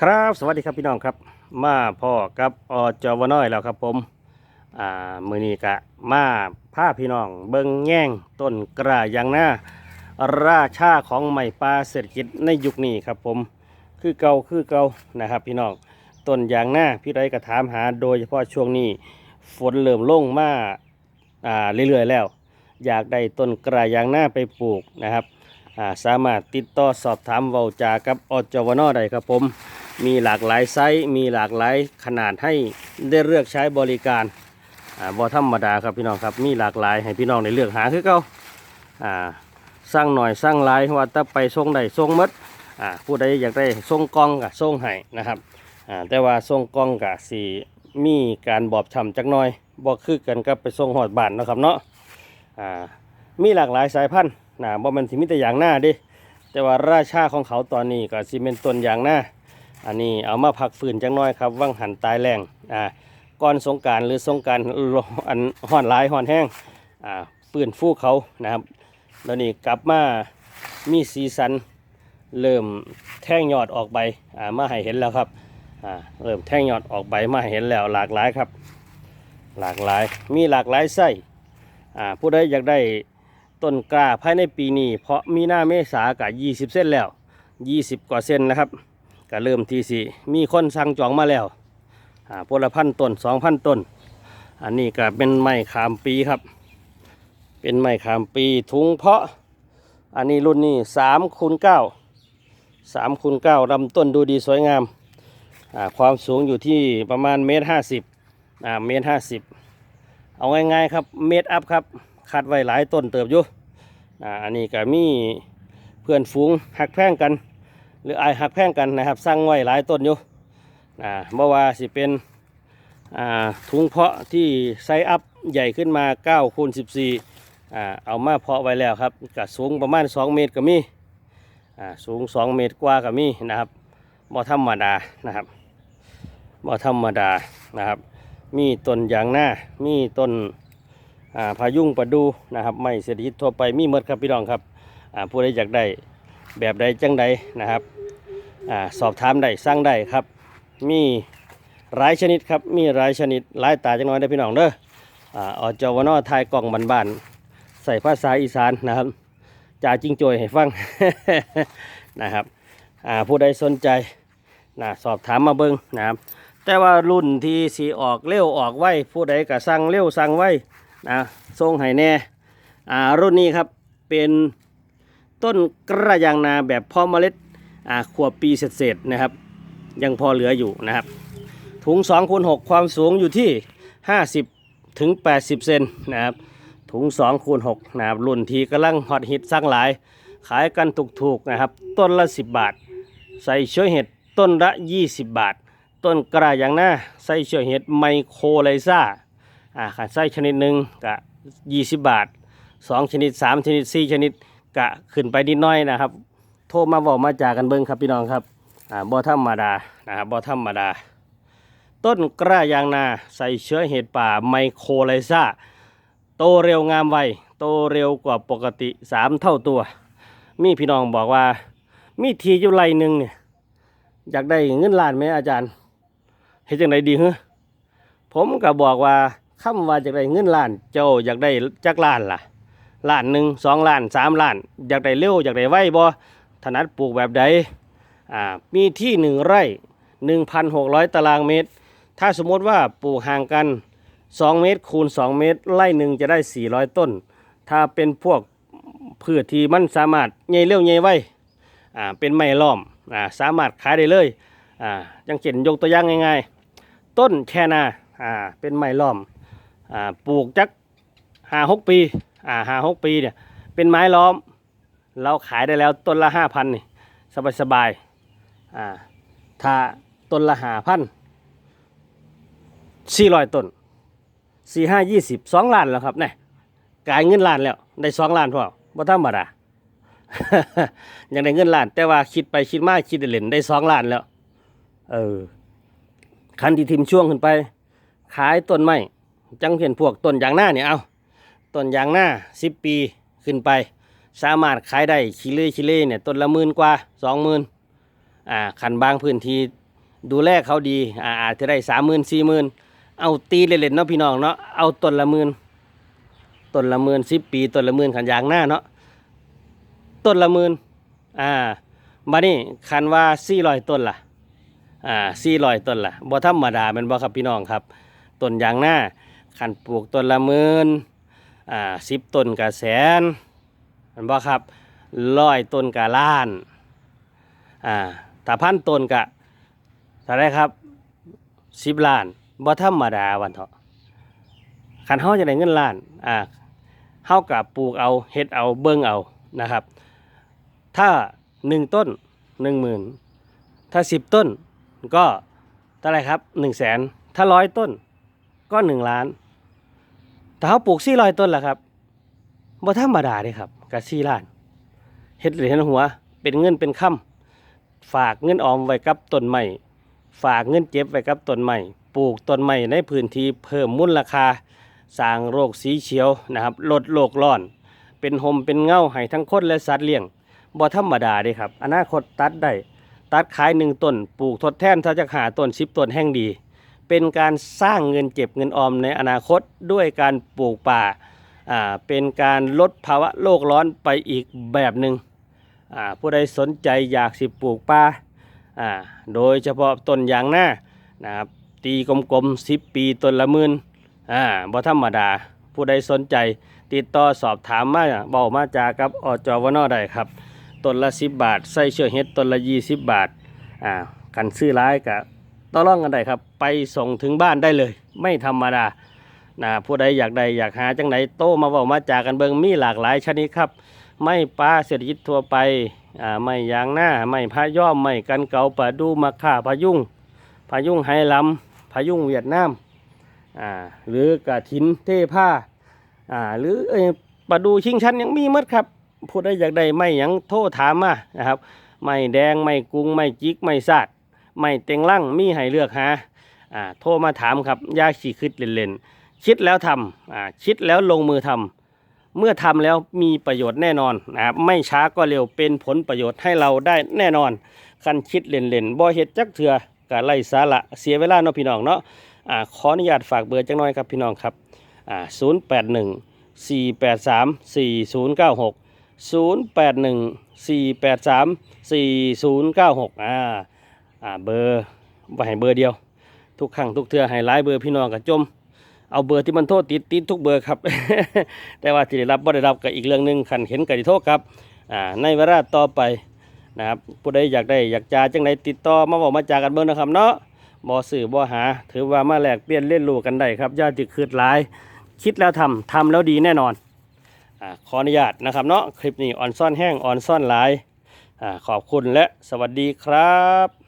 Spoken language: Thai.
ครับสวัสดีครับพี่น้องครับมาพ่อกับอจวน้อยแล้วครับผมอ่ามือนี้กะมาพาพี่น้องเบิงแง่งต้นกระยางหน้าราชาของใหม่ปลาเศรษฐกิจในยุคนี้ครับผมคือเก่าคือเก่านะครับ พี่น้องต้นยางหน้าพี่ไรก็ถามหาโดยเฉพาะช่วงนี้ฝนเริ่มลงมาอ่าเรื่อยๆแล้ว อยากได้ต้นกระยางหน้าไปปลูกนะครับอ่าสามารถติดต่อสอบถามเวาจากับอจวนอได้ครับผม มีหลากหลายไซส์มีหลากหลายขนาดให้ได้เลือกใช้บริการอ่าบ่ธรรมดาครับพี่น้องครับมีหลากหลายให้พี่น้องได้เลือกหาคือเก่าอ่าสร้างหน่อยสร้างหลายว่าถ้าไปส่งได้ส่งมดอ่าผู้ใดอยากได้ส่งกองก็ส่งให้นะครับอ่าแต่ว่าส่งกองก็สิมีการบอบช้ำจักน่อยบ่คือกันกับไปส่งหอดบานนะครับเนาะอ่ามีหลากหลายสายพันธุ์นะบ่มันสิมีแต่อย่างหน้าดิแต่ว่าราชาของเขาตอนนี้ก็สิเป็นต้นอย่างหน้า อันนี้เอามาพักฝืนจังน้อยครับว่างหันตายแรงอ่าก่อนสงการหรือสงการอันห่อนลายห่อนแห้งอ่าปืนฟูเขานะครับแล้วนี่กลับมามีสีสันเริ่มแท่งยอดออกใบอ่ามาให้เห็นแล้วครับอ่าเริ่มแท่งยอดออกใบมาให้เห็นแล้วหลากหลายครับ หลากหลายมีหลากหลายไส้อ่าผู้ใดอยากได้ต้นกล้าภายในปีนี้เพราะมีหน้าเมษากับ20 เส้นแล้ว 20 กว่าเส้นนะครับ ก็เริ่มที่สิมีคนสั่งจองมาแล้วอ่าพละพันต้นสองพันต้น อันนี้ก็เป็นไม้ขามปีครับ เป็นไม้ขามปีถุงเพาะ อันนี้รุ่นนี้สามคูณเก้าสามคูณเก้าลำต้นดูดีสวยงามอ่าความสูงอยู่ที่ประมาณเมตรห้าสิบอ่าเมตรห้าสิบเอาง่ายๆครับเมตรอัพครับคัดไว้หลายต้นเติบอยู่อ่าอันนี้ก็มีเพื่อนฝูงหักแพร่งกัน หรือไอายหักแพร่งกันนะครับสร้างไว้หลายต้นอยู่อ่าเมื่อว่าสิเป็นอ่าถุงเพาะที่ไซอัพใหญ่ขึ้นมา9คูณ14อ่าเอามาเพาะไว้แล้วครับก็สูงประมาณ 2 เมตรก็มีอ่าสูง 2 เมตรกว่าก็มีนะครับบ่ธรรมดานะครับบ่ธรรมดานะครับ มีต้นยางหน้ามีต้นอ่าพายุงประดูนะครับไม่เศรษฐกิจทั่วไปมีหมดครับพี่น้องครับอ่าผู้ใดอยากได้แบบใดจังใดนะครับ อาสอบถามได้สั่งได้ครับ มีหลายชนิดครับมีหลายชนิดหลายตาจังน้อยได้อพี่น้องเด้ออ่าอจวนอทายกล่องบ้านๆใส่ภาษาอีสานนะครับจ่าจิงโจยให้ฟัง นะครับอ่าผู้ใดสนใจนะสอบถามมาเบิงนะครับ แต่ว่ารุ่นที่สีออกเร็วออกไวผู้ใดก็สั่งเร็วสั่งไวนะส่งให้แน่อ่ารุ่นนี้ครับเป็นต้นกระยางนาแบบเพาะเมล็ด อ่าขวบปีเศษๆนะครับ ยังพอเหลืออยู่นะครับ ถุง2คูณ6ความสูงอยู่ที่ 50ถึง80 เซนนะครับ ถุง2คูณ6นะครับรุ่นที่กำลังฮอตฮิตสร้างหลาย ขายกันถูกๆนะครับ ต้นละ 10 บาท ใส่เชื้อเห็ดต้นละ 20 บาท ต้นกระยางหน้าใส่เชื้อเห็ดไมโครไลซ่าอ่าขันไส้ชนิดหนึ่งกะ20 บาท 2 ชนิด 3 ชนิด 4 ชนิดกะขึ้นไปนิดน้อยนะครับ โทรมาบอกมาจากกันเบิ้งครับพี่น้องครับอ่าบ่ธรรมดานะครับบ่อธรรมดา ต้นกล้ายางนาใส่เชื้อเห็ดป่าไมโครไลซ่าโตเร็วงามไวโตเร็วกว่าปกติ 3 เท่าตัว มีพี่น้องบอกว่า มีทีอยู่ไรหนึ่งเนี่ยอยากได้เงินล้านไหมอาจารย์เฮ็ดจังไดดีเหรอผมก็บอกว่าคำว่าอยากได้เงินล้าน เจ้าอยากได้จักล้านล่ะล้านหนึ่งสองล้านสามล้าน อยากได้เร็วอยากได้ไวบ่ ถนัดปลูกแบบใดมีที่หนึ่งไร่หนึ่งพันหกร้อยตารางเมตร ถ้าสมมติว่าปลูกห่างกัน 2 เมตรคูณ 2 เมตร ไร่หนึ่งจะได้ 400 ต้น ถ้าเป็นพวกพืชที่มันสามารถใหญ่เร็วใหญ่ไวเป็นไม้ล้อมอสามารถขายได้เลยอย่างเช่นยกตัวอย่างง่ายๆ ต้นแคนาเป็นไม้ล้อมอปลูกจักห้าหกปีห้าหกปีเนี่ยเป็นไม้ล้อม เราขายได้แล้วต้นละห้าพันนี่สบายสบายๆอ่าถ้าต้นละห้าพันสี่ร้อยต้นสี่ห้ายี่สิบสองล้านแล้วครับเนี่ยกายเงินล้านแล้วได้สองล้านพอบ่ธรรมดายังได้เงินล้าน แต่ว่าคิดไปคิดมาคิดเล่นได้สองล้านแล้ว เออคันที่ทิมช่วงขึ้นไป ขายต้นไม้จังเห็นพวกต้นยางหน้าเนี่ยเอาต้นยางหน้าสิบปีขึ้นไป สามารถขายได้ชิเล่ชิเล่เนี่ยต้นละหมื่นกว่าสองหมื่นอ่าขันบางพื้นที่ดูแลเขาดีอ่าอาจจะได้สามหมื่นสี่หมื่นเอาตีเล่นๆเนาะพี่น้องเนาะเอาต้นละหมื่นต้นละหมื่นสิบปีต้นละหมื่นขันยางหน้าเนาะต้นละหมื่นอ่ามานี่คันว่าสี่ร้อยต้นล่ะอ่าสี่ร้อยต้นล่ะบ่ธรรมดาแมันบ่ครับพี่น้องครับต้นยางหน้าคันปลูกต้นละหมื่นอ่าสิบต้นกับแสน มันบ่ครับร้อยต้นกับล้านอ่าถ้าพันต้นกะเท่าไรครับสิบล้านบ่ธรรมดาวันเถาะคันเฮาจะได้เงินล้านอ่าเฮากับปลูกเอาเฮ็ดเอาเบิ่งเอานะครับ ถ้าหนึ่งต้นหนึ่งหมื่นถ้าสิบต้นก็เท่าไรครับหนึ่งแสนถ้าร้อยต้นก็หนึ่งล้านแต่เขาปลูกสี่ร้อยต้นล่ะครับ บ่ธรรมดาเด้ครับกัสี่ล้านเฮ็ดเหรียญหัว เป็นเงินเป็นค่ำฝากเงินออมไว้กับต้นไม้ฝากเงินเก็บไว้กับต้นไม้ปลูกต้นไม้ในพื้นที่เพิ่มมูลราคาสร้างโรคสีเขียวนะครับลดโลกร้อน เป็นหมเป็นเงาให้ทั้งคนและสัตว์เลี้ยงบ่ธรรมดาเด้ครับ อนาคตตัดได้ตัดขายหนึ่งต้นปลูกทดแทนถ้าจะหาต้นสิบต้นแห่งดี เป็นการสร้างเงินเก็บเงินออมในอนาคตด้วยการปลูกป่า เป็นการลดภาวะโลกร้อนไปอีกแบบหนึ่งอ่าผู้ใดสนใจอยากสิปลูกป่าาโดยเฉพาะต้นยางหน้านะครับตีกลมๆ10 ปีต้นละหมื่นอ่าบ่ธรรมดา ผู้ใดสนใจติดต่อสอบถามมาเบามาจากับอจวนอได้ครับต้นละ 10 บาทใส่เชือกเห็ดต้นละ 20 บาทอ่ากันซื้อร้ายกับต่อรองกันได้ครับ ไปส่งถึงบ้านได้เลย ไม่ธรรมดา นะผู้ใดอยากได้อยากหาจังไหนโตมาเบามาจากกันเบิงมีหลากหลายชนิดครับ ไม่ปลาเศรษฐกิจทั่วไปอ่าไม่ยางหน้าไม่พะย่อมไม่กันเกาปลาดูมะข่าพายุงพายุงไฮลำพายุงเวียดนามอ่าหรือกระถินเทผ้าอ่าหรือเอปลาดูชิงชันยังมีมดครับผู้ใดอยากได้ไม่ยังโทษถามมานะครับไม่แดงไม่กรุงไม่จิกไม่ซาดไม่เต็งลั่งมีให้เลือกหาอ่าโทรมาถามครับยาขี่คิดเล่นๆ คิดแล้วทำอ่าคิดแล้วลงมือทำเมื่อทำแล้วมีประโยชน์แน่นอนนะครับไม่ช้าก็เร็วเป็นผลประโยชน์ให้เราได้แน่นอนคันคิดเล่นๆบ่เฮ็ดจักเถื่อกะไล่สาระเสียเวลาเนาะพี่น้องเนาะอ่าขออนุญาตฝากเบอร์จังน้อยครับพี่น้องครับอ่า081 483 4096 081 483 4096อ่าอ่าเบอร์บ่ให้เบอร์เดียว ทุกครั้งทุกเทื่อให้หลายเบอร์พี่น้องก็จม เอาเบอร์ที่มันโทษติดติดทุกเบอร์ครับ แต่ว่าที่ได้รับบ่ได้รับก็อีกเรื่องหนึ่งขันเห็นก็ได้โทษครับอ่าในเวลาต่อไปนะครับผู้ใดอยากได้อยากจ่าจังไดติดต่อมาบอกมาจากันเบิ่งนะครับเนาะบ่สื่อบ่หา ถือว่ามาแลกเปลี่ยนเล่นรู้กันได้ครับอย่าติคืดหลาย คิดแล้วทำทำแล้วดีแน่นอนอ่าขออนุญาตนะครับเนาะคลิปนี้ออนซ่อนแห้งออนซ่อนหลายอ่าขอบคุณและสวัสดีครับ